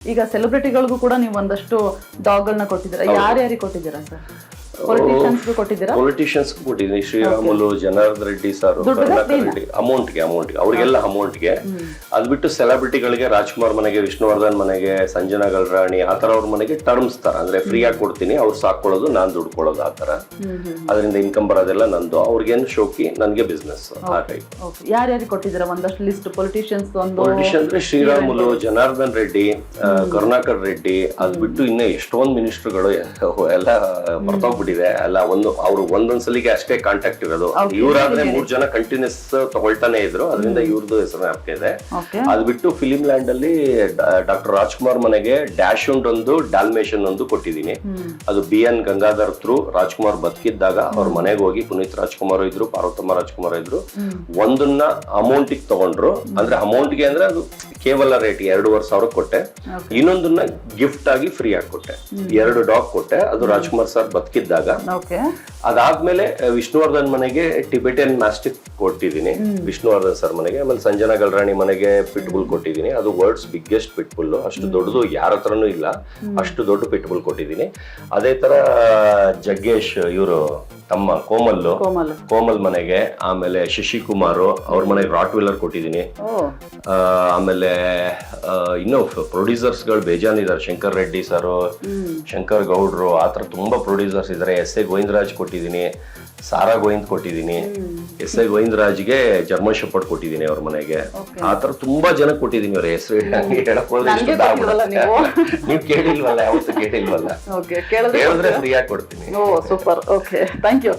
ಈಗ ಸೆಲೆಬ್ರಿಟಿಗಳಿಗೂ ಕೂಡ ನೀವು ಒಂದಷ್ಟು ಡಾಗ್ಗಳನ್ನ ಕೊಟ್ಟಿದ್ದೀರಾ? ಯಾರ್ಯಾರಿಗೆ ಕೊಟ್ಟಿದ್ದೀರಾ ಸರ್? ಪೊಲಿಟಿಷಿಯನ್ಸ್ಗೂ ಕೊಟ್ಟಿದ್ದೀರಾ? ಪೊಲಿಟಿಷಿಯನ್ಸ್ ಕೊಟ್ಟಿದ್ದೀನಿ. ಶ್ರೀರಾಮುಲು ಜನಾರ್ದನ್ ರೆಡ್ಡಿ ಸರ್ ರೆಡ್ಡಿ. ಅಮೌಂಟ್ಗೆ ಅಮೌಂಟ್ಗೆ ಅವ್ರಿಗೆಲ್ಲ ಅಮೌಂಟ್ಗೆ ಅದ್ ಬಿಟ್ಟು ಸೆಲೆಬ್ರಿಟಿಗಳಿಗೆ ರಾಜ್ಕುಮಾರ್ ಮನೆಗೆ ವಿಷ್ಣುವರ್ಧನ್ ಮನೆಗೆ ಸಂಜನಾ ಗಲ್ರಾಣಿ ಆ ಥರ ಅವ್ರ ಮನೆಗೆ ಟರ್ಮ್ಸ್ ತರ. ಅಂದ್ರೆ ಫ್ರೀ ಆಗಿ ಕೊಡ್ತೀನಿ ಅವ್ರು ಸಾಕೊಳ್ಳೋದು ನಾನ್ ದುಡ್ಕೊಳ್ಳೋದು ಆ ಥರ. ಅದರಿಂದ ಇನ್ಕಮ್ ಬರೋದೆಲ್ಲ ನಂದು. ಅವ್ರಿಗೇನು ಶೋಕಿ ನನಗೆ ಬಿಸ್ನೆಸ್ ಆ ಟೈಪ್ ಓಕೆ ಯಾರ್ಯಾರಿಗೆ ಕೊಟ್ಟಿದ್ದೀರಾ ಒಂದಷ್ಟು ಲಿಸ್ಟ್ ಪೊಲಿಟಿಷಿಯನ್ಸ್ ಒಂದು ಪೊಲಿಟಿಷಿಯನ್ ಅಂದ್ರೆ ಶ್ರೀರಾಮುಲು ಜನಾರ್ದನ್ ರೆಡ್ಡಿ ಕರುಣಾಕರ್ ರೆಡ್ಡಿ. ಅದ್ ಬಿಟ್ಟು ಇನ್ನೂ ಎಷ್ಟೊಂದು ಮಿನಿಸ್ಟರ್ಗಳು ಎಲ್ಲ ಬರ್ತೋಗ್ಬಿಟ್ಟಿದೆ ಅಲ್ಲ ಒಂದು ಅವ್ರು ಒಂದೊಂದ್ ಸಲಿಗೆ ಅಷ್ಟೇ ಕಾಂಟ್ಯಾಕ್ಟ್ ಇರೋದು. ಇವ್ರಾದ್ರೆ ಮೂರ್ ಜನ ಕಂಟಿನ್ಯೂಸ್ ತಗೊಳ್ತಾನೆ ಇದ್ರು. ಅದರಿಂದ ಇವ್ರದ್ದು ಹೆಸರು ಇದೆ. ಅದ್ ಬಿಟ್ಟು ಫಿಲಿಂ ಲ್ಯಾಂಡ್ ಅಲ್ಲಿ ಡಾಕ್ಟರ್ ರಾಜ್ಕುಮಾರ್ ಮನೆಗೆ ಡ್ಯಾಶ್ ಉಂಡ್ ಒಂದು ಡಾಲ್ಮೇಶನ್ ಒಂದು ಕೊಟ್ಟಿದ್ದೀನಿ. ಅದು B N Gangadhar through Rajkumar ಬದುಕಿದ್ದಾಗ ಅವ್ರ ಮನೆಗೆ ಹೋಗಿ ಪುನೀತ್ ರಾಜ್ಕುಮಾರ್ ಇದ್ರು ಪಾರ್ವತಮ್ಮ ರಾಜ್ಕುಮಾರ್ ಇದ್ರು. ಒಂದನ್ನ ಅಮೌಂಟ್ ತಗೊಂಡ್ರು. ಅಂದ್ರೆ ಅಮೌಂಟ್ಗೆ ಅಂದ್ರೆ ಅದು ಕೇವಲ ರೇಟ್ ಎರಡೂವರೆ ಸಾವಿರ ಕೊಟ್ಟೆ. ಇನ್ನೊಂದನ್ನ ಗಿಫ್ಟ್ ಆಗಿ ಫ್ರೀ ಆಗಿ ಕೊಟ್ಟೆ. ಎರಡು ಡಾಗ್ ಕೊಟ್ಟೆ. ಅದು ರಾಜ್ಕುಮಾರ್ ಸರ್ ಬದುಕಿದ್ದಾಗ. ಓಕೆ. ಅದಾದ್ಮೇಲೆ ವಿಷ್ಣುವರ್ಧನ್ ಮನೆಗೆ ಟಿಬೆಟಿಯನ್ ಮ್ಯಾಸ್ಟಿಕ್ ಕೊಟ್ಟಿದ್ದೀನಿ. ವಿಷ್ಣುವರ್ಧನ್ ಸರ್ ಮನೆಗೆ ಆಮೇಲೆ ಸಂಜನಾ ಗಲ್ರಾಣಿ ಮನೆಗೆ ಪಿಟ್ಬುಲ್ ಕೊಟ್ಟಿದ್ದೀನಿ. ಅದು ವರ್ಲ್ಡ್ಸ್ ಬಿಗ್ಗೆಸ್ಟ್ ಪಿಟ್ಬುಲ್ ಅಷ್ಟು ದೊಡ್ಡದು ಯಾರ ಹತ್ರನೂ ಇಲ್ಲ. ಅಷ್ಟು ದೊಡ್ಡ ಪಿಟ್ಬುಲ್ ಕೊಟ್ಟಿದ್ದೀನಿ. ಅದೇ ತರ ಜಗ್ಗೇಶ್ ಇವರು ತಮ್ಮ ಕೋಮಲ್ಲು ಕೋಮಲ್ ಕೋಮಲ್ ಮನೆಗೆ ಆಮೇಲೆ ಶಶಿಕುಮಾರ್ ಅವ್ರ ಮನೆಗೆ ರಾಟ್ ವೀಲರ್ ಕೊಟ್ಟಿದ್ದೀನಿ. ಓ. ಆ, ಆಮೇಲೆ ಗಳು ಬೇಜಾನ್ ಇದಾರೆ ಬೇಜಾನಿದ್ದಾರೆ ಶಂಕರ್ ರೆಡ್ಡಿ ಸರ್ ಶಂಕರ್ ಗೌಡ್ರು ಆ ಥರ ತುಂಬಾ ಪ್ರೊಡ್ಯೂಸರ್ಸ್ ಇದ್ದಾರೆ ಎಸ್ ಎ ಗೋವಿಂದರಾಜ್ ಕೊಟ್ಟಿದ್ದೀನಿ. ಸಾರಾ ಗೋವಿಂದ್ ಕೊಟ್ಟಿದ್ದೀನಿ. ಎಸ್ ಎ ಗೋವಿಂದರಾಜ್ಗೆ ಜರ್ಮನ್ ಶೆಪರ್ಡ್ ಕೊಟ್ಟಿದ್ದೀನಿ ಅವ್ರ ಮನೆಗೆ. ಆ ಥರ ತುಂಬಾ ಜನ ಕೊಟ್ಟಿದ್ದೀನಿ ಅವ್ರ ಹೆಸರು ನೀವು? ಕೇಳಿಲ್ವಲ್ಲ ಯಾವತ್ತು ಕೇಳಿಲ್ವಲ್ಲ. ಕೇಳಿದ್ರೆ ಕೊಡ್ತೀನಿ. ಓ ಸೂಪರ್ ಓಕೆ 就。